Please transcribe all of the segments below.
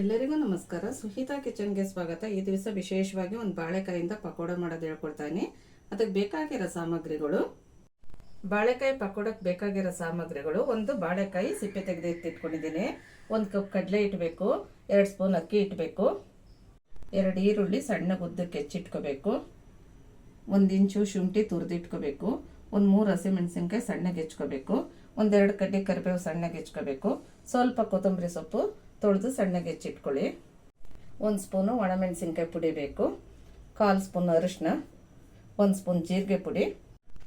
ಎಲ್ಲರಿಗೂ ನಮಸ್ಕಾರ. ಸುಹಿತಾ ಕಿಚನ್ಗೆ ಸ್ವಾಗತ. ಈ ದಿವಸ ವಿಶೇಷವಾಗಿ ಒಂದು ಬಾಳೆಕಾಯಿಂದ ಪಕೋಡ ಮಾಡೋದು ಹೇಳ್ಕೊಡ್ತಾನೆ ಅದಕ್ಕೆ ಬೇಕಾಗಿರೋ ಸಾಮಗ್ರಿಗಳು. ಬಾಳೆಕಾಯಿ ಪಕೋಡಕ್ಕೆ ಬೇಕಾಗಿರೋ ಸಾಮಗ್ರಿಗಳು. ಒಂದು ಬಾಳೆಕಾಯಿ ಸಿಪ್ಪೆ ತೆಗೆದು ಎತ್ತಿಟ್ಕೊಂಡಿದ್ದೀನಿ. ಒಂದು ಕಪ್ ಕಡಲೆ ಇಟ್ಬೇಕು. ಎರಡು ಸ್ಪೂನ್ ಅಕ್ಕಿ ಇಟ್ಬೇಕು. ಎರಡು ಈರುಳ್ಳಿ ಸಣ್ಣ ಉದ್ದಕ್ಕೆ ಹೆಚ್ಚಿಟ್ಕೋಬೇಕು. ಒಂದು ಇಂಚು ಶುಂಠಿ ತುರಿದಿಟ್ಕೋಬೇಕು ಒಂದು ಮೂರು ಹಸಿಮೆಣಸಿನ್ಕಾಯಿ ಸಣ್ಣಗೆ ಹೆಚ್ಕೋಬೇಕು ಒಂದೆರಡು ಕಡ್ಡಿ ಕರಿಬೇವು ಸಣ್ಣಗೆ ಹೆಚ್ಕೋಬೇಕು ಸ್ವಲ್ಪ ಕೊತ್ತಂಬರಿ ಸೊಪ್ಪು ತೊಳೆದು ಸಣ್ಣಗೆ ಹೆಚ್ಚಿಟ್ಕೊಳ್ಳಿ. ಒಂದು ಸ್ಪೂನು ಒಣಮೆಣಸಿನ್ಕಾಯಿ ಪುಡಿ ಬೇಕು. ಕಾಲು ಸ್ಪೂನ್ ಅರಿಶಿನ ಒಂದು ಸ್ಪೂನ್ ಜೀರಿಗೆ ಪುಡಿ,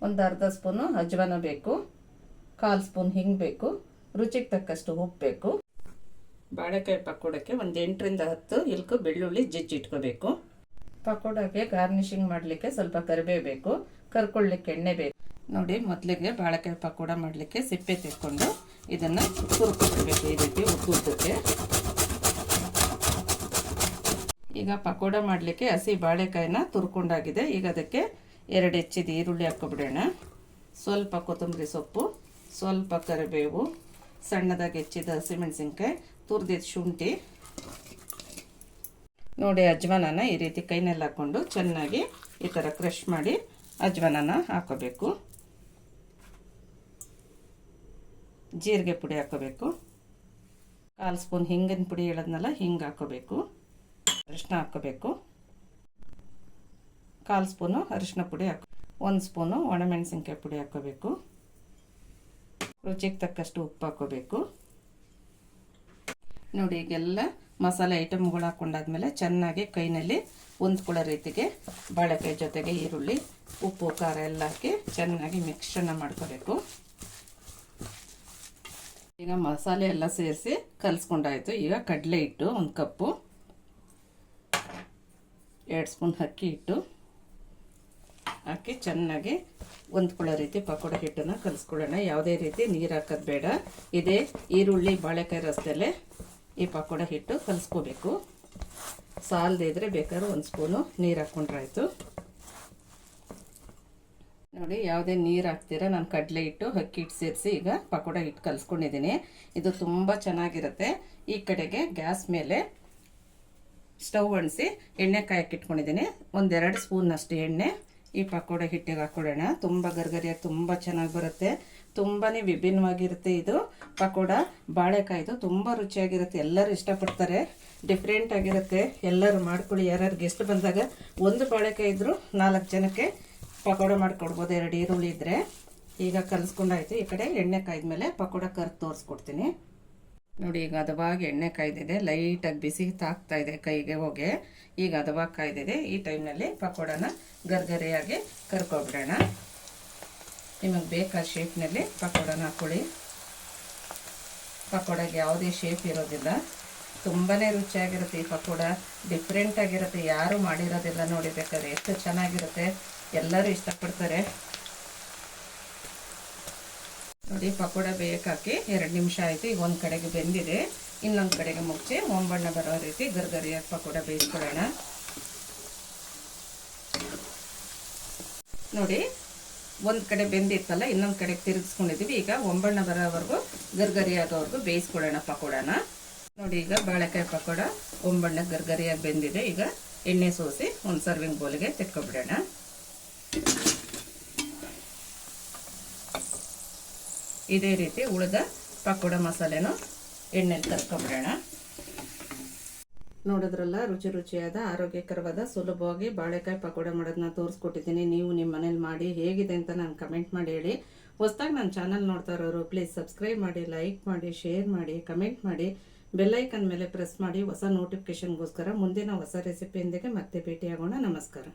ಒಂದು ಅರ್ಧ ಸ್ಪೂನು ಅಜ್ವಾನ ಬೇಕು. ಕಾಲು ಸ್ಪೂನ್ ಹಿಂಗೆ ಬೇಕು. ರುಚಿಗೆ ತಕ್ಕಷ್ಟು ಉಪ್ಪು ಬೇಕು. ಬಾಳೆಕಾಯಿ ಪಕೋಡಕ್ಕೆ ಒಂದು ಎಂಟರಿಂದ ಹತ್ತು ಇಲ್ಕು ಬೆಳ್ಳುಳ್ಳಿ ಜಜ್ಜಿಟ್ಕೋಬೇಕು ಪಕೋಡಕ್ಕೆ ಗಾರ್ನಿಷಿಂಗ್ ಮಾಡಲಿಕ್ಕೆ ಸ್ವಲ್ಪ ಕರಿಬೇವು ಬೇಕು ಕರ್ಕೊಳ್ಳಿಕ್ಕೆ ಎಣ್ಣೆ ಬೇಕು. ನೋಡಿ, ಮೊದಲಿಗೆ ಬಾಳೆಕಾಯಿ ಪಕೋಡ ಮಾಡಲಿಕ್ಕೆ ಸಿಪ್ಪೆ ತೆಕ್ಕೊಂಡು ಇದನ್ನು ತುರ್ಕೊಬಿಡ್ಬೇಕು ಈ ರೀತಿ ಉದ್ದುದ್ದಕ್ಕೆ ಈಗ ಪಕೋಡ ಮಾಡಲಿಕ್ಕೆ ಹಸಿ ಬಾಳೆಕಾಯಿನ ತುರ್ಕೊಂಡಾಗಿದೆ. ಈಗ ಅದಕ್ಕೆ ಎರಡು ಹೆಚ್ಚಿದ ಈರುಳ್ಳಿ ಹಾಕ್ಕೊಬಿಡೋಣ. ಸ್ವಲ್ಪ ಕೊತ್ತಂಬರಿ ಸೊಪ್ಪು, ಸ್ವಲ್ಪ ಕರಿಬೇವು, ಸಣ್ಣದಾಗಿ ಹೆಚ್ಚಿದ ಹಸಿಮೆಣಸಿನ್ಕಾಯಿ ತುರಿದಿದ್ದ ಶುಂಠಿ. ನೋಡಿ, ಅಜ್ವಾನನ ಈ ರೀತಿ ಕೈನಲ್ಲಿ ಹಾಕ್ಕೊಂಡು ಚೆನ್ನಾಗಿ ಈ ಥರ ಕ್ರಷ್ ಮಾಡಿ ಅಜ್ವಾನನ ಹಾಕೋಬೇಕು ಜೀರಿಗೆ ಪುಡಿ ಹಾಕೋಬೇಕು. ಕಾಲು ಸ್ಪೂನ್ ಹಿಂಗಿನ ಪುಡಿ ಹೇಳೋದ್ನಲ್ಲ, ಹಿಂಗೆ ಹಾಕೋಬೇಕು. ಅರಿಶಿನ ಹಾಕೋಬೇಕು. ಕಾಲು ಸ್ಪೂನು ಅರಿಶಿನ ಪುಡಿ ಹಾಕೋ, ಒಂದು ಸ್ಪೂನು ಒಣಮೆಣಸಿನ್ಕಾಯಿ ಪುಡಿ ಹಾಕೋಬೇಕು. ರುಚಿಗೆ ತಕ್ಕಷ್ಟು ಉಪ್ಪು ಹಾಕೋಬೇಕು. ನೋಡಿ, ಈಗೆಲ್ಲ ಮಸಾಲೆ ಐಟಮ್ಗಳು ಹಾಕೊಂಡಾದ್ಮೇಲೆ ಚೆನ್ನಾಗಿ ಕೈನಲ್ಲಿ ಹೊಂದ್ಕೊಳ್ಳೋ ರೀತಿಗೆ ಬಾಳೆಕಾಯಿ ಜೊತೆಗೆ ಈರುಳ್ಳಿ, ಉಪ್ಪು, ಖಾರ ಎಲ್ಲ ಹಾಕಿ ಚೆನ್ನಾಗಿ ಮಿಶ್ರಣ ಮಾಡ್ಕೋಬೇಕು. ಈಗ ಮಸಾಲೆ ಎಲ್ಲ ಸೇರಿಸಿ ಕಲಿಸ್ಕೊಂಡಾಯಿತು. ಈಗ ಕಡಲೆ ಹಿಟ್ಟು ಒಂದು ಕಪ್ಪು. ಎರಡು ಸ್ಪೂನ್ ಅಕ್ಕಿ ಹಿಟ್ಟು. ಹಾಕಿ ಚೆನ್ನಾಗಿ ಹೊಂದ್ಕೊಳ್ಳೋ ರೀತಿ ಪಕೋಡ ಹಿಟ್ಟನ್ನು ಕಲಿಸ್ಕೊಳ್ಳೋಣ. ಯಾವುದೇ ರೀತಿ ನೀರು ಹಾಕೋದು ಬೇಡ. ಇದೇ ಈರುಳ್ಳಿ ಬಾಳೆಕಾಯಿ ರಸದಲ್ಲೇ ಈ ಪಕೋಡ ಹಿಟ್ಟು ಕಲಿಸ್ಕೋಬೇಕು. ಸಾಲದೇ ಇದ್ರೆ ಬೇಕಾದ್ರೆ ಒಂದು ಸ್ಪೂನು ನೀರು ಹಾಕ್ಕೊಂಡ್ರಾಯ್ತು ನೋಡಿ, ಯಾವುದೇ ನೀರು ಹಾಕ್ತೀರ, ನಾನು ಕಡಲೆ ಹಿಟ್ಟು, ಅಕ್ಕಿ ಹಿಟ್ಟು ಸೇರಿಸಿ ಈಗ ಪಕೋಡ ಹಿಟ್ಟು ಕಲಿಸ್ಕೊಂಡಿದ್ದೀನಿ ಇದು ತುಂಬ ಚೆನ್ನಾಗಿರುತ್ತೆ. ಈ ಕಡೆಗೆ ಗ್ಯಾಸ್ ಮೇಲೆ ಸ್ಟವ್ ಅಣಿಸಿ ಎಣ್ಣೆ ಕಾಯಕ್ಕೆ ಇಟ್ಕೊಂಡಿದ್ದೀನಿ ಒಂದೆರಡು ಸ್ಪೂನಷ್ಟು ಎಣ್ಣೆ ಈ ಪಕೋಡ ಹಿಟ್ಟಿಗೆ ಹಾಕ್ಕೊಡೋಣ. ತುಂಬ ಗರ್ಗರಿಯಾಗಿ ತುಂಬ ಚೆನ್ನಾಗಿ ಬರುತ್ತೆ. ತುಂಬಾ ವಿಭಿನ್ನವಾಗಿರುತ್ತೆ ಇದು ಪಕೋಡ. ಬಾಳೆಕಾಯಿದು ತುಂಬ ರುಚಿಯಾಗಿರುತ್ತೆ. ಎಲ್ಲರೂ ಇಷ್ಟಪಡ್ತಾರೆ. ಡಿಫ್ರೆಂಟ್ ಆಗಿರುತ್ತೆ. ಎಲ್ಲರೂ ಮಾಡ್ಕೊಳ್ಳಿ. ಯಾರ್ಯಾರು ಗೆಸ್ಟ್ ಬಂದಾಗ ಒಂದು ಬಾಳೆಕಾಯಿ ಇದ್ದರೂ ನಾಲ್ಕು ಜನಕ್ಕೆ ಪಕೋಡ ಮಾಡಿಕೊಡ್ಬೋದು, ಎರಡು ಈರುಳ್ಳಿ ಇದ್ದರೆ ಈಗ ಕಲಿಸ್ಕೊಂಡಾಯ್ತು. ಈ ಕಡೆ ಎಣ್ಣೆ ಕಾಯ್ದ್ಮೇಲೆ ಪಕೋಡ ಕರ್ದು ತೋರಿಸ್ಕೊಡ್ತೀನಿ. ನೋಡಿ, ಈಗ ಅದವಾಗಿ ಎಣ್ಣೆ ಕಾಯ್ದಿದೆ. ಲೈಟಾಗಿ ಬಿಸಿ ತಾಕ್ತಾ ಇದೆ ಕೈಗೆ ಹೋಗಿ. ಈಗ ಅದವಾಗಿ ಕಾಯ್ದಿದೆ. ಈ ಟೈಮ್ನಲ್ಲಿ ಪಕೋಡನ ಗರ್ಗರಿಯಾಗಿ ಕರ್ಕೊಬಿಡೋಣ. ನಿಮಗೆ ಬೇಕಾದ ಶೇಪ್ನಲ್ಲಿ ಪಕೋಡನ ಹಾಕೊಳ್ಳಿ. ಪಕೋಡಗೆ ಯಾವುದೇ ಶೇಪ್ ಇರೋದಿಲ್ಲ. ತುಂಬಾ ರುಚಿಯಾಗಿರುತ್ತೆ ಈ ಪಕೋಡ. ಡಿಫ್ರೆಂಟಾಗಿರುತ್ತೆ. ಯಾರು ಮಾಡಿರೋದಿಲ್ಲ ನೋಡಿ ಬೇಕಾದ್ರೆ. ಎಷ್ಟು ಚೆನ್ನಾಗಿರುತ್ತೆ. ಎಲ್ಲರೂ ಇಷ್ಟಪಡ್ತಾರೆ. ನೋಡಿ, ಪಕೋಡ ಬೇಯಕ್ಕೆ ಎರಡು ನಿಮಿಷ ಆಯಿತು. ಈಗ ಒಂದು ಕಡೆಗೆ ಬೆಂದಿದೆ. ಇನ್ನೊಂದು ಕಡೆಗೆ ಮುಚ್ಚಿ ಒಂಬಣ್ಣ ಬರೋ ರೀತಿ ಗರ್ಗರಿಯಾಗಿ ಪಕೋಡ ಬೇಯಿಸ್ಕೊಳ್ಳೋಣ. ನೋಡಿ, ಒಂದು ಕಡೆ ಬೆಂದಿತ್ತಲ್ಲ, ಇನ್ನೊಂದು ಕಡೆಗೆ ತಿರುಗಿಸ್ಕೊಂಡಿದ್ದೀವಿ. ಈಗ ಒಂಬಣ್ಣ ಬರೋವರೆಗೂ ಗರ್ಗರಿ ಆಗೋವರೆಗೂ ಬೇಯಿಸ್ಕೊಳ್ಳೋಣ ಪಕೋಡನ. ನೋಡಿ, ಈಗ ಬಾಳೆಕಾಯಿ ಪಕೋಡ ಒಂಬಣ್ಣ ಗರ್ಗರಿಯಾಗಿ ಬೆಂದಿದೆ. ಈಗ ಎಣ್ಣೆ ಸೋಸಿ ಒಂದು ಸರ್ವಿಂಗ್ ಬೋಲಿಗೆ ತೆಕ್ಕೊಬಿಡೋಣ. ಇದೇ ರೀತಿ ಉಳಿದ ಪಕೋಡ ಮಸಾಲೆನೂ ಎಣ್ಣೆಲಿ ಕರ್ಕೊಬಿಡೋಣ ನೋಡಿದ್ರಲ್ಲ, ರುಚಿ ರುಚಿಯಾದ, ಆರೋಗ್ಯಕರವಾದ, ಸುಲಭವಾಗಿ ಬಾಳೆಕಾಯಿ ಪಕೋಡ ಮಾಡೋದನ್ನ ತೋರಿಸ್ಕೊಟ್ಟಿದ್ದೀನಿ. ನೀವು ನಿಮ್ಮ ಮನೇಲಿ ಮಾಡಿ ಹೇಗಿದೆ ಅಂತ ನಾನು ಕಮೆಂಟ್ ಮಾಡಿ ಹೇಳಿ. ಹೊಸ್ದಾಗಿ ನನ್ನ ಚಾನಲ್ ನೋಡ್ತಾ ಇರೋರು, ಪ್ಲೀಸ್ ಸಬ್ಸ್ಕ್ರೈಬ್ ಮಾಡಿ, ಲೈಕ್ ಮಾಡಿ, ಶೇರ್ ಮಾಡಿ, ಕಮೆಂಟ್ ಮಾಡಿ. ಬೆಲ್ಲೈಕನ್ ಮೇಲೆ ಪ್ರೆಸ್ ಮಾಡಿ, ಹೊಸ ನೋಟಿಫಿಕೇಶನ್ಗೋಸ್ಕರ ಮುಂದಿನ ಹೊಸ ರೆಸಿಪಿಯೊಂದಿಗೆ ಮತ್ತೆ ಭೇಟಿಯಾಗೋಣ. ನಮಸ್ಕಾರ.